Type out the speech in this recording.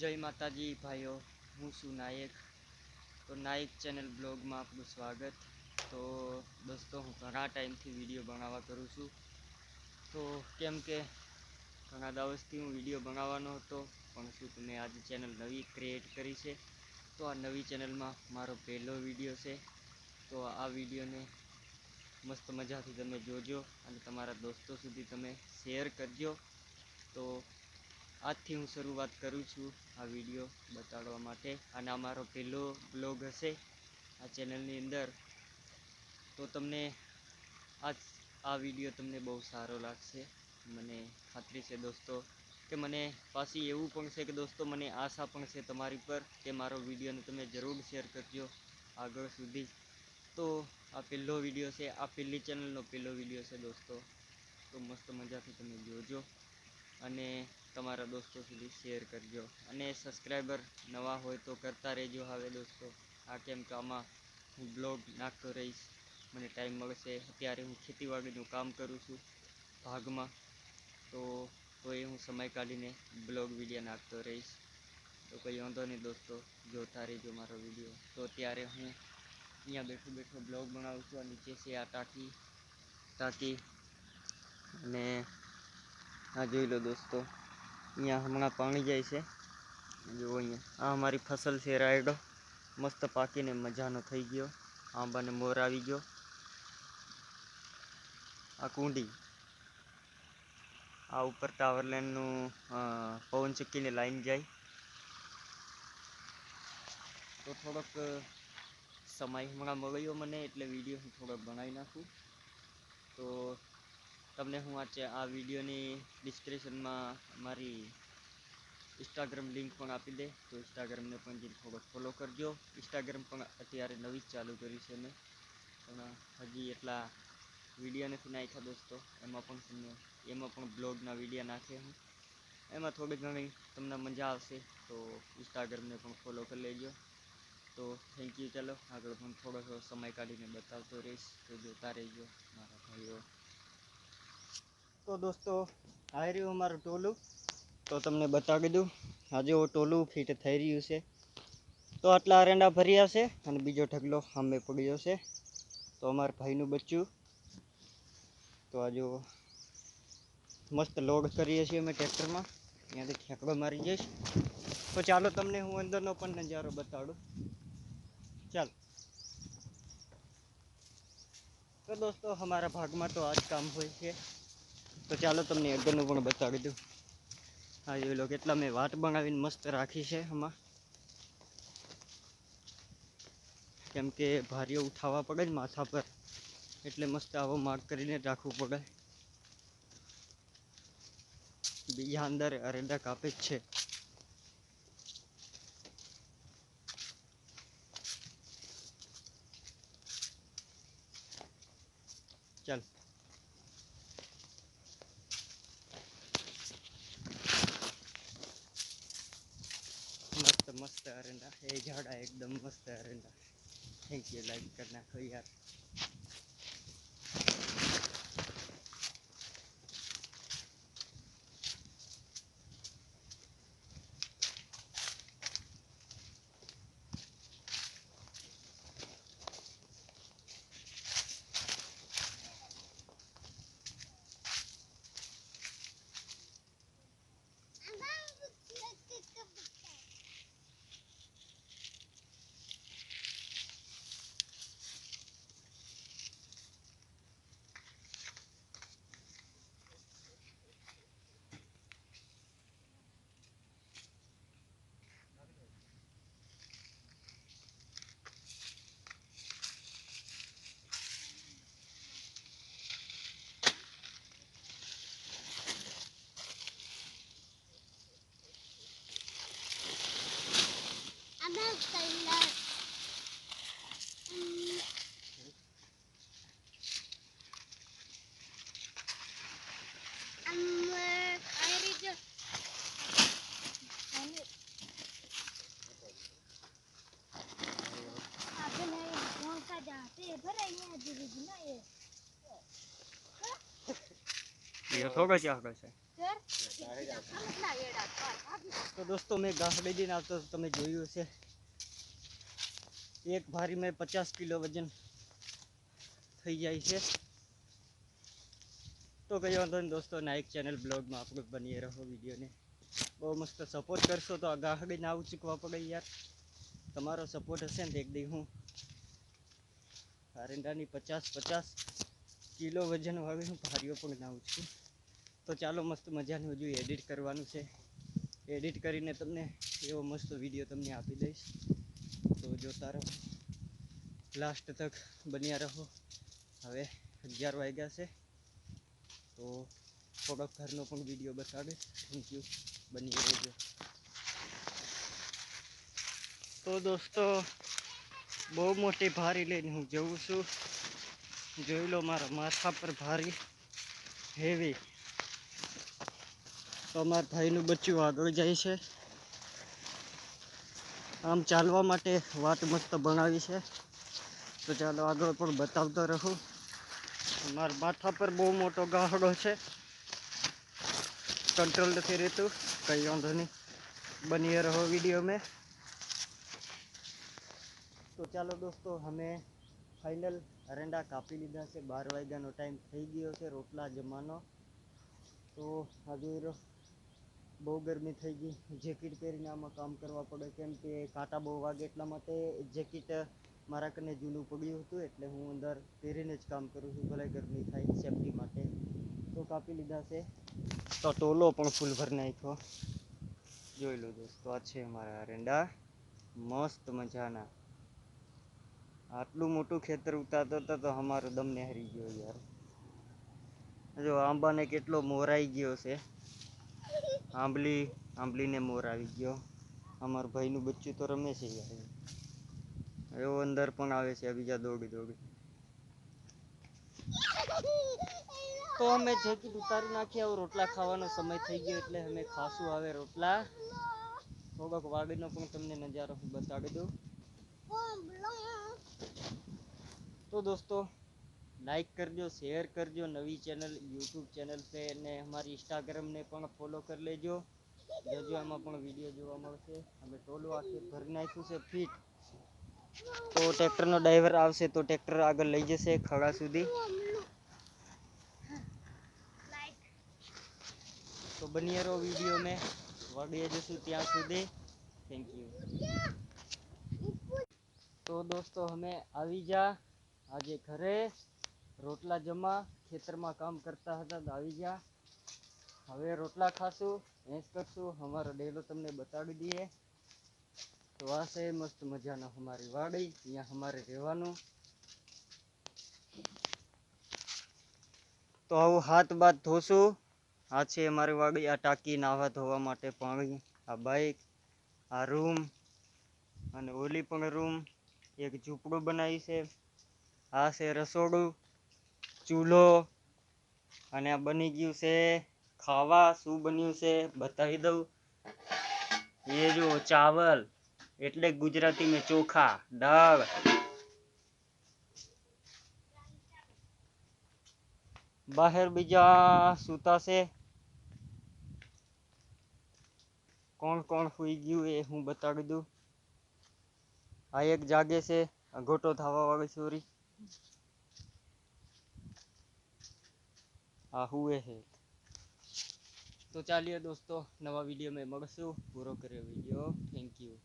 જય માતાજી ભાઈઓ, હું છું નાયક. તો નાયક ચેનલ બ્લોગમાં આપનું સ્વાગત. તો દોસ્તો, હું ઘણા ટાઈમથી વીડિયો બનાવવા કરું છું. તો કેમ કે ઘણા દિવસથી હું વીડિયો બનાવવાનો હતો, પણ શું તમે આજે ચેનલ નવી ક્રિએટ કરી છે? તો આ નવી ચેનલમાં મારો પહેલો વીડિયો છે. તો આ વિડીયોને મસ્ત મજાથી તમે જોજો અને તમારા દોસ્તો સુધી તમે શેર કરજો. તો આજથી હું શરૂઆત કરું છું આ વીડિયો બતાડવા માટે. અને આ મારો પહેલો બ્લોગ હશે આ ચેનલની અંદર. તો તમને આજ આ વીડિયો તમને બહુ સારો લાગશે. મને ખાતરી છે દોસ્તો કે મને પાછી એવું પણ છે કે દોસ્તો મને આશા પણ છે તમારી પર કે મારો વિડીયોને તમે જરૂર શેર કરજો આગળ સુધી. તો આ પહેલો વીડિયો છે, આ પહેલી ચેનલનો પહેલો વીડિયો છે દોસ્તો. તો મસ્ત મજાથી તમે જોજો. અને તમારા દોસ્તો સુધી શેર કરજો. અને સબસ્ક્રાઈબર નવા હોય તો કરતા રહેજો હવે દોસ્તો. આ કેમ કે આમાં હું બ્લોગ નાખતો રહીશ. મને ટાઈમ મળશે. અત્યારે હું ખેતીવાડીનું કામ કરું છું ભાગમાં. તો તો એ હું સમય કાઢીને બ્લોગ વીડિયો નાખતો રહીશ. તો કંઈ વાંધો નહીં દોસ્તો. જોતા રહેજો મારો વીડિયો તો અત્યારે હું અહીંયા બેઠો બેઠો બ્લોગ બનાવું છું. આ નીચે છે આ ટાંકી. ટાંકી. અને આ જોઈ લો દોસ્તો. અહીંયા હમણાં પાણી જાય છે. જુઓ અહીંયા. આ અમારી ફસલ છે રાયડો. મસ્ત પાકીને મજાનો થઈ ગયો. આંબાને મોર આવી ગયો. આ કુંડી. આ ઉપર ટાવર લાઈનનું પવન ચક્કીને લાઈન જાય. તો થોડોક સમય હમણાં મળ્યો મને, એટલે વીડિયો હું થોડોક બનાવી નાખું. તો તમને હું આ આ વિડીયોની ડિસ્ક્રિપ્શનમાં મારી ઇન્સ્ટાગ્રામ લિંક પણ આપી દે. તો ઇન્સ્ટાગ્રામને પણ થોડોક ફોલો કરજો. ઇન્સ્ટાગ્રામ પણ અત્યારે નવી જ ચાલુ કરી છે મેં. પણ હજી એટલા વીડિયો નથી નાખ્યા દોસ્તો. એમાં પણ તમને, એમાં પણ બ્લોગના વીડિયો નાખે હું. એમાં થોડી ઘણી તમને મજા આવશે. તો ઇન્સ્ટાગ્રામને પણ ફોલો કરી લેજો. તો થેન્ક યુ ચાલો આગળ પણ થોડો સમય કાઢીને બતાવતો રહીશ. તો જોતા રહેજો, મારા ભાઈઓ. તો દોસ્તો, આવી રહ્યું અમારું ટોલું. તો તમને બતાવી દઉં આજે ટોલું ફિટ થઈ રહ્યું છે. તો આટલા અરેંડા ભર્યા છે અને બીજો ઢગલો સામે પડ્યો છે તો અમારા ભાઈનું બચ્ચું. તો આજે મસ્ત લોડ કરીએ છીએ અમે ટ્રેક્ટરમાં. ત્યાંથી ઠેકડો મારી જઈશ. તો ચાલો તમને હું અંદરનો પણ નજારો બતાડું. ચાલો. તો દોસ્તો, અમારા ભાગમાં તો આ જ કામ હોય છે. તો ચાલો તમને અંદરનું પણ બતાવી દઉં. હા, જોઈ લો કેટલા મેં વાટ બનાવીને મસ્ત રાખી છે આમાં. કેમ કે ભારીઓ ઉઠાવવા પડે ને માથા પર, એટલે મસ્ત આવો માર્ક કરીને રાખવું પડે. બીજા અંદર અરેડા કાપે જ છે. ચાલ મસ્ત અરેંડા. એ જાડા એકદમ મસ્ત એરંડા થેન્ક યુ લાઈક કરી નાખો યાર. એ થોડો જ આગળ છે તો દોસ્તો મેં ગાહડી દઈને આવતો તો તમે જોયું હશે એક ભારી મેં પચાસ કિલો વજન થઈ જાય છે. તો કઈ વાંધો નહીં દોસ્તો નાયક ચેનલ બ્લોગમાં આપણું બનીએ રહો વિડીયોને. બહુ મસ્ત સપોર્ટ કરશો તો આ ગાહડીને આવું ઉચકવા પડે યાર. તમારો સપોર્ટ હશે ને એક દી હું. કારેંડાની પચાસ પચાસ કિલો વજન વાળી હું ભારીઓ પણ નાવું છું. તો ચાલો મસ્ત મજાનું હજુ એડિટ કરવાનું છે. એડિટ કરીને તમને એવો મસ્ત વીડિયો તમને આપી દઈશ. તો જોતા રહો. લાસ્ટ તક બન્યા રહો. હવે અગિયાર વાગ્યા છે. તો થોડોક ઘરનો પણ વીડિયો બતાવીશ. થેન્ક યુ બની રહેજો. તો દોસ્તો, બહુ મોટી ભારી લઈને હું જઉં છું. જોઈ લો મારા માથા પર ભારી હેવી તો અમારા ભાઈનું બચ્ચું આગળ જાય છે. આમ ચાલવા માટે વાટ મસ્ત બનાવી છે. તો ચાલો આગળ પણ બતાવતો રહું. મારા માથા પર બહુ મોટો ગાહડો છે. કંટ્રોલ નથી રહેતું. કંઈ વાંધો નહીં. બની રહો વીડિયો મેં. તો ચાલો દોસ્તો, અમે ફાઇનલ અરંડા કાપી લીધા છે. બાર વાગ્યાનો ટાઈમ થઈ ગયો છે રોટલા જમવાનો તો આ બહુ ગરમી થઈ ગઈ. જેકેટ પહેરીને આમાં કામ કરવા પડે. કેમ કે કાંટા બહુ વાગે એટલા માટે જેકેટ મારા કને જૂનું પડ્યું હતું એટલે હું અંદર પહેરીને જ કામ કરું છું. ભલે ગરમી થાય સેફટી માટે. તો કાપી લીધા છે. તો ટોલો પણ ફૂલ ભરી નાખ્યો. જોઈ લો દોસ્તો, આ છે મારા અરંડા મસ્ત મજાના. આટલું મોટું ખેતર ઉતારતો હતો તો અમારો દમને હરી ગયો યાર. જો આંબાને કેટલો મોરાઈ ગયો છે. આંબલી, આંબલીને મોર આવી ગયો. અમારા ભાઈનું બચ્ચું તો રમે છે યાર. એવો અંદર પણ આવે છે, બીજા દોડી દોડી. તો અમે જેકેટ ઉતારી નાખી, આવું રોટલા ખાવાનો સમય થઈ ગયો એટલે અમે ખાશું આવે રોટલા. થોડોક વાડીનો પણ તમને નજારો બતાડી દઉં. તો દોસ્તો લાઈક કરજો શેર કરજો, નવી ચેનલ યુટ્યુબ ચેનલ છે અને અમારી ઇન્સ્ટાગ્રામને પણ ફોલો કરી લેજો. જોજો એમાં પણ વીડિયો જોવા મળશે. અમે ટોલું આખી ભરી નાખ્યું છે, ફીટ. તો ટ્રેક્ટરનો ડ્રાઈવર આવશે, તો ટ્રેક્ટર આગળ લઈ જશે ખડા સુધી. તો બની રહો વીડિયો મેં વળીએ જશું ત્યાં સુધી. થેન્ક યુ તો દોસ્તો, અમે આવી જા. આજે ઘરે. રોટલા જમા ખેતરમાં કામ કરતા હતા આવી ગયા. હવે રોટલા ખાશું, ભેંસ કરશું. અમારો ડેલો તમને બતાડી દઈએ. તો આ છે મસ્ત મજાનો અમારી વાડી. અહીંયા અમારે રહેવાનું. તો આવું હાથ બાથ ધોશું. આ છે અમારી વાડી, આ ટાંકી નાહવા ધોવા માટે પાણી, આ બાઈક, આ રૂમ અને ઓલી પણ રૂમ. એક ઝૂંપડું બનાવી છે. આ છે રસોડું. ચૂલો અને આ બની ગયું છે ખાવા. શું બન્યું છે બતાવી દઉં. એ જો ચાવલ એટલે ગુજરાતી મેં ચોખા, દાળ. બહાર બીજા સૂતા છે. કોણ કોણ સુઈ ગયું એ હું બતાડી દઉં. આ એક જાગે છે ઘોટો થવા વાળી છોરી આ હુએ છે તો ચાલીએ દોસ્તો નવા વીડિયો મેં મળશું. પૂરો કર્યો વીડિયો થેન્ક યુ